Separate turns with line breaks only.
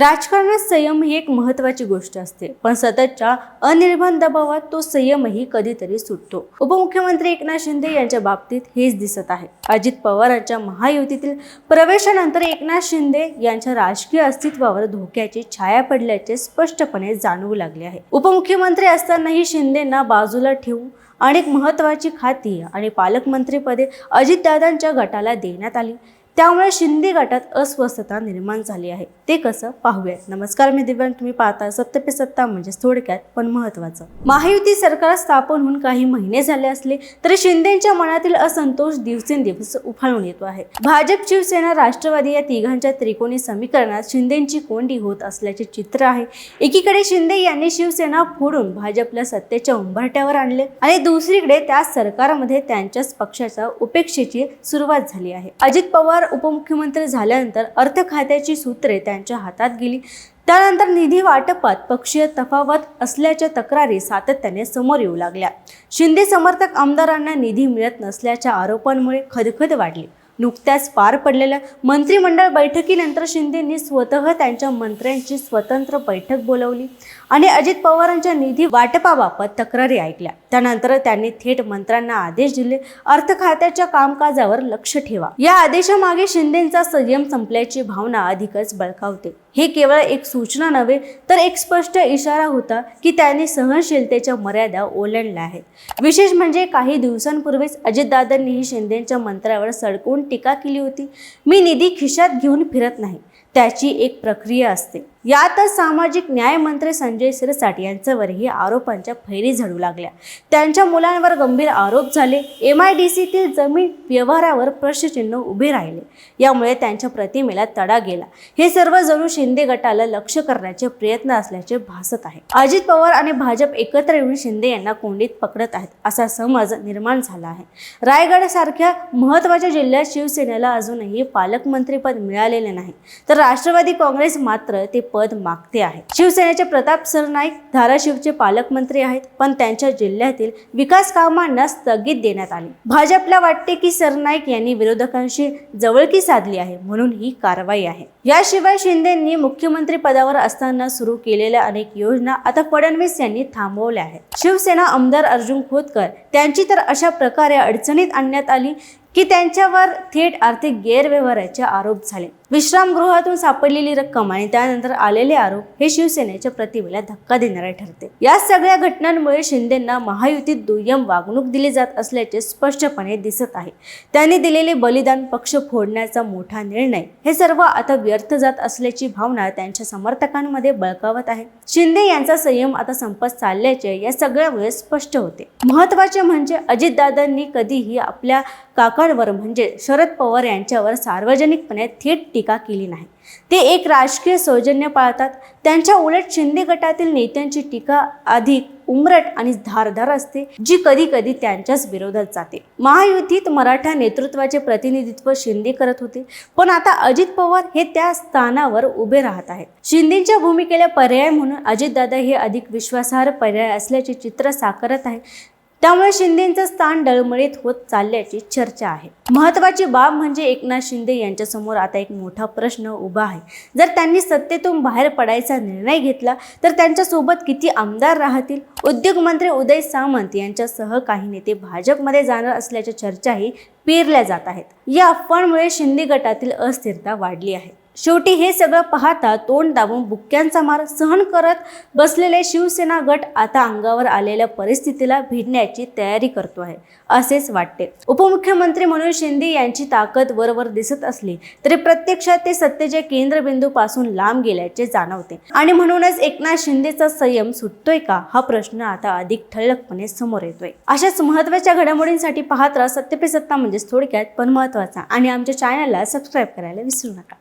राजकारणात संयम ही एक महत्वाची गोष्ट असते पण सततच्या अनिर्बंध दबावात तो संयमही कधीतरी सुटतो. उपमुख्यमंत्री एकनाथ शिंदे यांच्या बाबतीत हेच दिसत आहे. अजित पवारांच्या महायुतीतील प्रवेशानंतर एकनाथ शिंदे यांच्या राजकीय अस्तित्वावर धोक्याची छाया पडल्याचे स्पष्टपणे जाणवू लागले आहे. उपमुख्यमंत्री असतानाही शिंदेंना बाजूला ठेवून अनेक महत्त्वाची खाती आणि पालकमंत्रीपदे अजितदादांच्या गटाला देण्यात आली. त्यामुळे शिंदे गटात अस्वस्थता निर्माण झाली आहे. ते कसं पाहूयात. नमस्कार मी दिव्यांग. तुम्ही पाहता सत्य पे सत्ता म्हणजेच थोडक्यात पण महत्वाचं महायुती सरकार स्थापन होऊन काही महिने झाले असले तरी शिंदेच्या मनातील असंतोष दिवसेंदिवस उफाळून येतो आहे. भाजप शिवसेना राष्ट्रवादी या तिघांच्या त्रिकोणी समीकरणात शिंदेची कोंडी होत असल्याचे चित्र आहे. एकीकडे शिंदे यांनी शिवसेना फोडून भाजपला सत्तेच्या उंबरट्यावर आणले आणि दुसरीकडे त्या सरकारमध्ये त्यांच्याच पक्षाच्या उपेक्षेची सुरुवात झाली आहे. अजित पवार उपमुख्यमंत्री झाल्यानंतर अर्थ खात्याची सूत्रे त्यांच्या हातात गेली. त्यानंतर निधी वाटपात पक्षीय तफावत असल्याच्या तक्रारी सातत्याने समोर येऊ लागल्या. शिंदे समर्थक आमदारांना निधी मिळत नसल्याच्या आरोपांमुळे खदखद वाढली. नुकत्याच पार पडलेल्या मंत्रिमंडळ बैठकीनंतर शिंदेंनी स्वतः त्यांच्या मंत्र्यांची स्वतंत्र बैठक बोलावली आणि अजित पवारांच्या निधी वाटपाबाबत तक्रारी ऐकल्या. त्यानंतर त्यांनी थेट मंत्र्यांना आदेश दिले. अर्थ खात्याच्या कामकाजावर लक्ष ठेवा. या आदेशामागे शिंदेचा संयम संपल्याची भावना अधिकच बळकावते. हे केवळ एक सूचना नव्हे तर एक स्पष्ट इशारा होता की त्यांनी सहनशीलतेच्या मर्यादा ओलांडल्या आहेत. विशेष म्हणजे काही दिवसांपूर्वीच अजितदादांनीही शिंदेच्या मंत्र्यावर सडकून टीका केली होती. मी निधी खिशात घेऊन फिरत नाही त्याची एक प्रक्रिया असते. यातच सामाजिक न्याय मंत्री संजय सिरसाट यांच्यावरही आरोपांच्या फैरी झडू लागल्या. त्यांच्या मुलांवर गंभीर आरोप झाले. एम आय डी सीतील जमीन व्यवहारावर प्रश्नचिन्ह उभे राहिले. यामुळे त्यांच्या प्रतिमेला तडा गेला. हे सर्व जणू शिंदे गटाला लक्ष करण्याचे प्रयत्न असल्याचे भासत आहे. अजित पवार आणि भाजप एकत्र येऊन शिंदे यांना कोंडीत पकडत आहेत असा समज निर्माण झाला आहे. रायगड सारख्या महत्त्वाच्या जिल्ह्यात शिवसेनेला अजूनही पालकमंत्रीपद मिळालेले नाही तर राष्ट्रवादी काँग्रेस मात्र ते पद मागते आहे. शिवसेनेचे प्रताप सरनाईक धाराशिवचे पालकमंत्री आहेत पण त्यांच्या जिल्ह्यात जिल्ह्यातील विकास कामांना स्थगित देण्यात आली. भाजपला वाटते की सरनाईक यांनी विरोधकांशी जवळकी साधली आहे म्हणून ही कारवाई आहे. याशिवाय शिंदेंनी मुख्यमंत्री पदावर असताना सुरू केलेल्या अनेक योजना आता फडणवीस यांनी थांबवल्या आहेत. शिवसेना आमदार अर्जुन खोतकर त्यांची तर अशा प्रकारे अडचणीत आणण्यात आली की त्यांच्यावर थेट आर्थिक गैरव्यवहाराचे आरोप झाले. विश्रामगृहातून सापडलेली रक्कम आणि त्यानंतर आलेले आरोप हे शिवसेनेच्या प्रतिमेला धक्का देणारे ठरते. या सगळ्या घटनांमुळे शिंदेंना महायुतीत दुय्यम वागणूक दिली जात असल्याचे स्पष्टपणे दिसत आहे. त्यांनी दिलेले बलिदान पक्ष फोडण्याचा मोठा निर्णय हे सर्व आता व्यर्थ जात असल्याची भावना त्यांच्या समर्थकांमध्ये बळकावत आहे. शिंदे यांचा संयम आता संपत चालल्याचे या सगळ्यामुळे स्पष्ट होते. महत्त्वाचे म्हणजे अजितदादांनी कधीही आपल्या काकांवर म्हणजे शरद पवार यांच्यावर सार्वजनिकपणे थेट टीका केली नाही. ते एक राजकीय सौजन्य पाळतात. त्यांच्या उलट शिंदे गटातील नेत्यांची टीका अधिक उमरट आणि धारधार असते जी कधी कधी त्यांच्याच विरोधात जाते. महायुतीत मराठा नेतृत्वाचे प्रतिनिधित्व शिंदे करत होते पण आता अजित पवार हे त्या स्थानावर उभे राहत आहेत. शिंदेच्या भूमिकेला पर्याय म्हणून अजितदादा हे अधिक विश्वासार्ह पर्याय असल्याचे चित्र साकारत आहे त्यामुळे शिंदेचं स्थान डळमळीत होत चालल्याची चर्चा आहे. महत्वाची बाब म्हणजे एकनाथ शिंदे यांच्यासमोर आता एक मोठा प्रश्न उभा आहे. जर त्यांनी सत्तेतून बाहेर पडायचा निर्णय घेतला तर त्यांच्यासोबत किती आमदार राहतील? उद्योगमंत्री उदय सामंत यांच्यासह काही नेते भाजपमध्ये जाणार असल्याच्या चर्चाही पेरल्या जात आहेत. या अफवांमुळे शिंदे गटातील अस्थिरता वाढली आहे. शेवटी हे सगळं पाहता तोंड दाबून बुक्क्यांचा मार सहन करत बसलेले शिवसेना गट आता अंगावर आलेल्या परिस्थितीला भिडण्याची तयारी करतो आहे असेच वाटते. उपमुख्यमंत्री म्हणून शिंदे यांची ताकद वरवर दिसत असली तरी प्रत्यक्षात ते सत्तेच्या केंद्रबिंदूपासून लांब गेल्याचे जाणवते. आणि म्हणूनच एकनाथ शिंदेचा संयम सुटतोय का हा प्रश्न आता अधिक ठळकपणे समोर येतोय. अशाच महत्त्वाच्या घडामोडींसाठी पाहत राहा सत्य पे सत्ता म्हणजेच थोडक्यात पण महत्त्वाचा आणि आमच्या चॅनलला सबस्क्राईब करायला विसरू नका.